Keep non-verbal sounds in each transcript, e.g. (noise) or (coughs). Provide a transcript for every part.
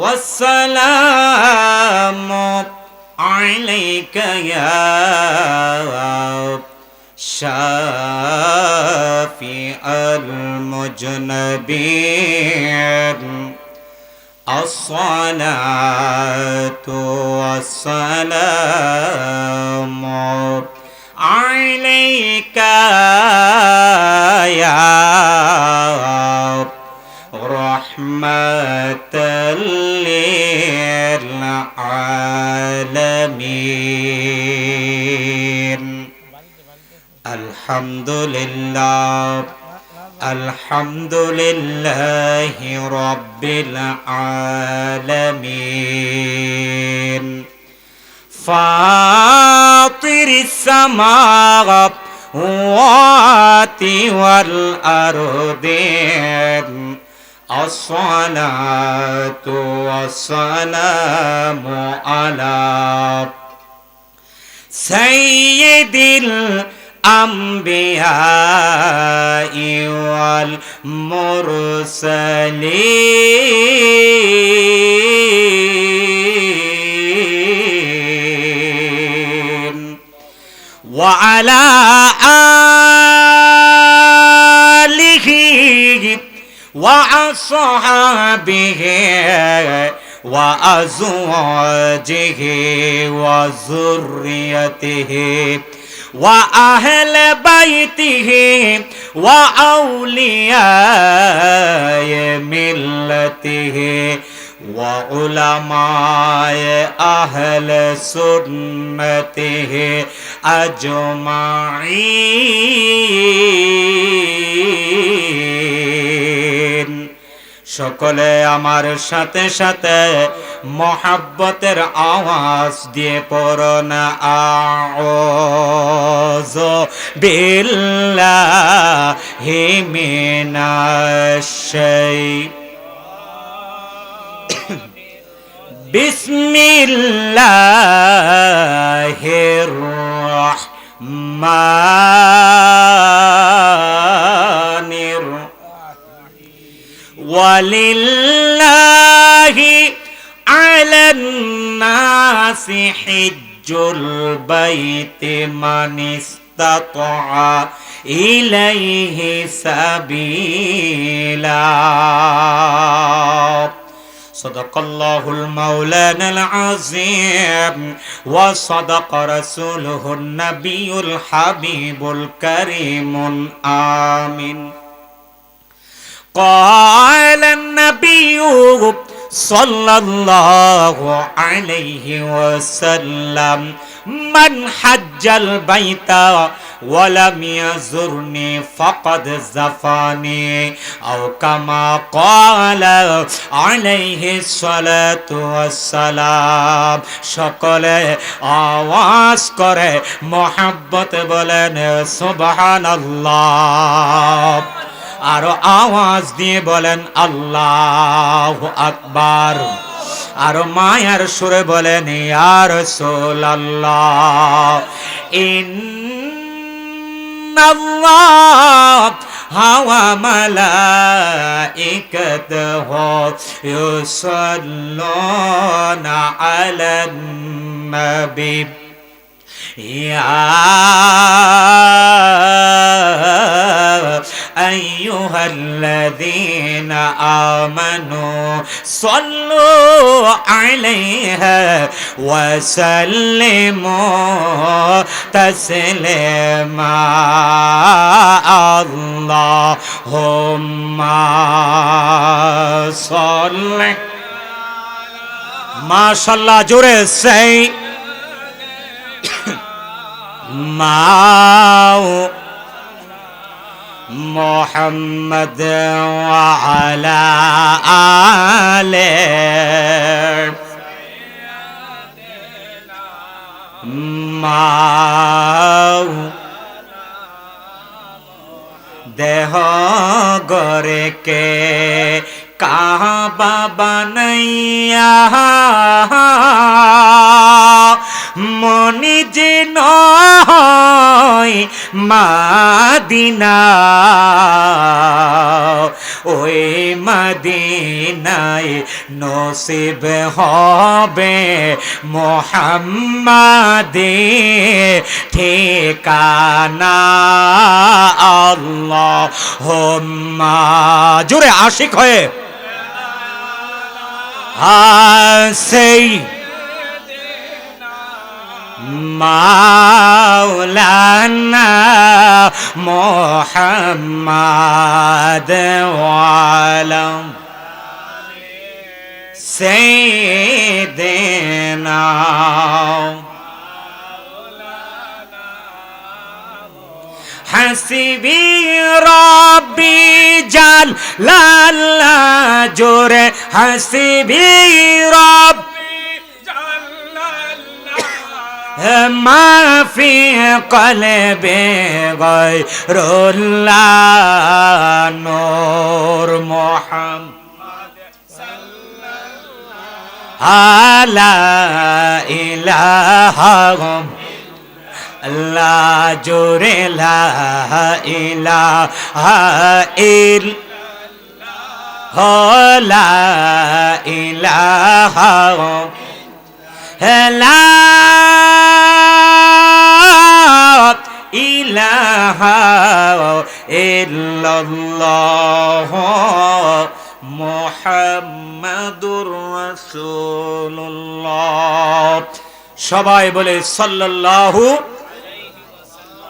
والسلام عليك يا شافي المجنبين. الصلاة والسلام للعالمين. الحمد لله الحمد لله رب العالمين فاطر السماوات والأرض الصلاة والسلام على سيد الأنبياء والمرسلين وعلى آله وأصحابه وأزواجه وذريته وأهل بيته وأولياء ملته وعلماء أهل سنته أجمعين. সকলে আমার সাথে সাথে মহাব্বতের আওয়াজ দিয়ে পড়ন। আওয়াজ বিল্লাহি মিনাশ শাই বিসমিল্লাহির রহমানির ولله على الناس حج البيت من استطاع إليه سبيلا صدق الله المولانا العظيم وصدق رسوله النبي الحبيب الكريم آمين قال النبي صلى الله عليه وسلم من حج البيت ولم يزرني فقد زفاني أو كما قال عليه الصلاة والسلام شكل آواز করে محبت بلن سبحان الله আরও আওয়াজ দিয়ে বলেন, আল্লাহ আকবার। আরও মায়ার সুরে বলেন ইয়ার সোল আল্লাহ ইন্নাল্লাহ হাওয়া মালাইকাতহ ইউসাল্লুনা আলান নবী। أيها الذين آمنوا صلوا عليها وسلموا تسليما. اللهم صل. ما شاء الله جوري سي. (coughs) ماو. محمد وعلى آله মাও দেহ গরে কে কাহা বাবা নাইয়া মনি যে নয় মাদিনা। ওই মদিনায় নসিব হবে মোহাম্মদে ঠিকানা। আল্লাহ হোম্মা জোরে আশিক হয়ে। সেই مولانا محمد وعلى سيدنا حسبي ربي جل لا جور حسبي ربي ما في قلبي غير الله نور محمد لا إله لا جور لا إله إلا لا إله ইলাহা সবাই বলে সাল্লাহু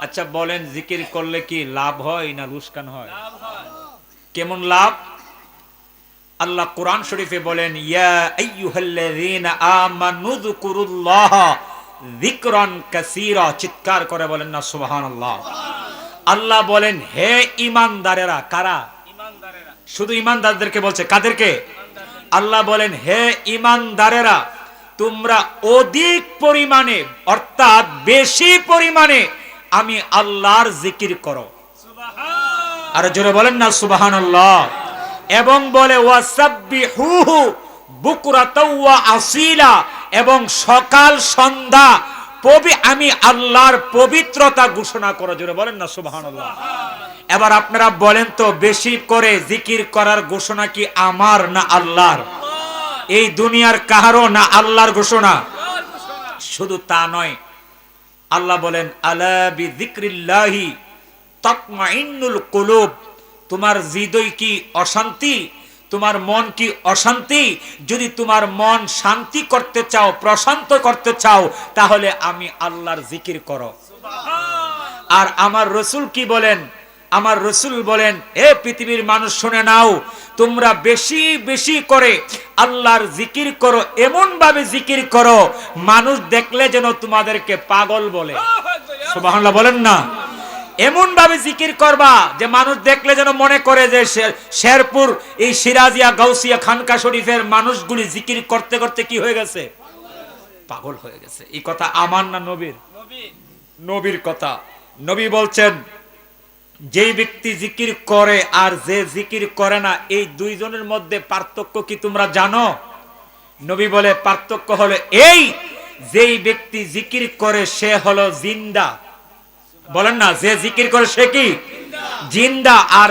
আচ্ছা বলেন জিকির করলে কি লাভ হয় না লুসকান হয়? কেমন লাভ? আল্লাহ কোরআন শরীফে বলেন ইয়া আইয়ুহাল্লাযীনা আমানু যকুরুল্লাহ যিকরান কাসীরা। চিৎকার করে বলেন না সুবহানাল্লাহ। আল্লাহ বলেন হে ঈমানদারেরা কারা? শুধু ইমানদারদেরকে বলছে কাদেরকে? আল্লাহ বলেন হে ইমানদারেরা তোমরা অধিক পরিমাণে অর্থাৎ বেশি পরিমাণে আমি আল্লাহর জিকির করো। আর জোরে বলেন না সুবাহান এবং বলে আসিলা। এবং সকাল, সন্ধ্যা, পবি, আমি আল্লাহর পবিত্রতা ঘোষণা করো জোরে বলেন না, সুবহানাল্লাহ। এবার আপনারা বলেন তো, বেশি করে জিকির করার ঘোষণা কি আমার না আল্লাহর? এই দুনিয়ার কাহারও না আল্লাহর ঘোষণা? শুধু তা নয়, আল্লাহ বলেন, আলা বিযিকরিল্লাহি তাতমাইন্নুল কুলুব। তোমার হৃদয় কি অশান্তি? তোমার মন কি অশান্তি? যদি তোমার মন শান্তি করতে চাও প্রশান্ত করতে চাও তাহলে আমি আল্লাহর জিকির করো। আর আমার রসুল কি বলেন? আমার রসুল বলেন এ পৃথিবীর মানুষ শুনে নাও তোমরা বেশি বেশি করে আল্লাহর জিকির করো এমন ভাবে জিকির করো মানুষ দেখলে যেন তোমাদেরকে পাগল বলে। বলেন না। এমন ভাবে জিকির করবা যে মানুষ দেখলে যেন মনে করে যে শেরপুর এই সিরাজিয়া গাউসিয়া খানকা শরীফের মানুষগুলি জিকির করতে করতে কি হয়ে গেছে? পাগল হয়ে গেছে। এই কথা আমার না নবীর? নবীর কথা। নবী বলছেন, যেই ব্যক্তি জিকির করে আর যে জিকির করে না, এই দুইজনের মধ্যে পার্থক্য কি তোমরা জানো? নবী বলে, পার্থক্য হলো এই, যেই ব্যক্তি জিকির করে সে হলো জিন্দা। বলেন না যে জিকির করে সে কি? জিন্দা আর